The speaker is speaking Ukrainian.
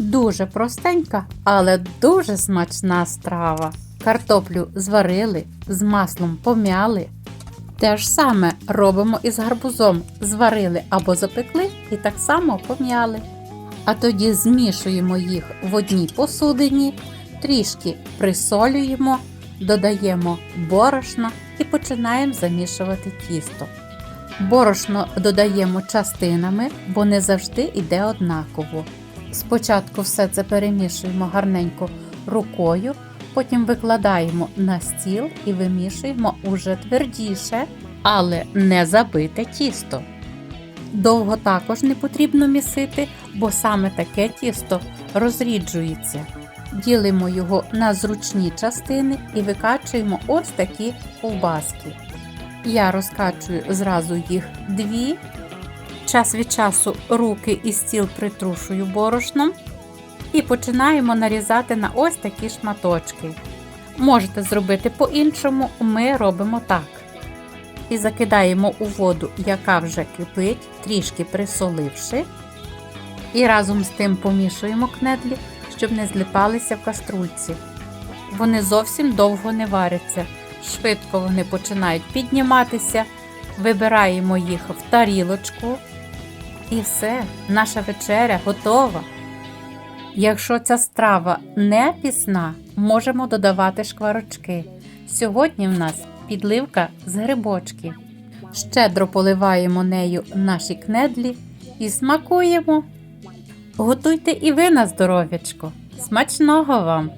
Дуже простенька, але дуже смачна страва. Картоплю зварили, з маслом пом'яли. Те ж саме робимо і з гарбузом. Зварили або запекли і так само пом'яли. А тоді змішуємо їх в одній посудині, трішки присолюємо, додаємо борошно і починаємо замішувати тісто. Борошно додаємо частинами, бо не завжди йде однаково. Спочатку все це перемішуємо гарненько рукою, потім викладаємо на стіл і вимішуємо уже твердіше, але не забите тісто. Довго також не потрібно місити, бо саме таке тісто розріджується. Ділимо його на зручні частини і викачуємо ось такі ковбаски. Я розкачую зразу їх дві. Час від часу руки і стіл притрушую борошном і починаємо нарізати на ось такі шматочки. Можете зробити по-іншому, ми робимо так. І закидаємо у воду, яка вже кипить, трішки присоливши. І разом з тим помішуємо кнедлі, щоб не злипалися в каструльці. Вони зовсім довго не варяться. Швидко вони починають підніматися, вибираємо їх в тарілочку. І все, наша вечеря готова. Якщо ця страва не пісна, можемо додавати шкварочки. Сьогодні в нас підливка з грибочків. Щедро поливаємо нею наші кнедлі і смакуємо. Готуйте і ви на здоров'ячко. Смачного вам!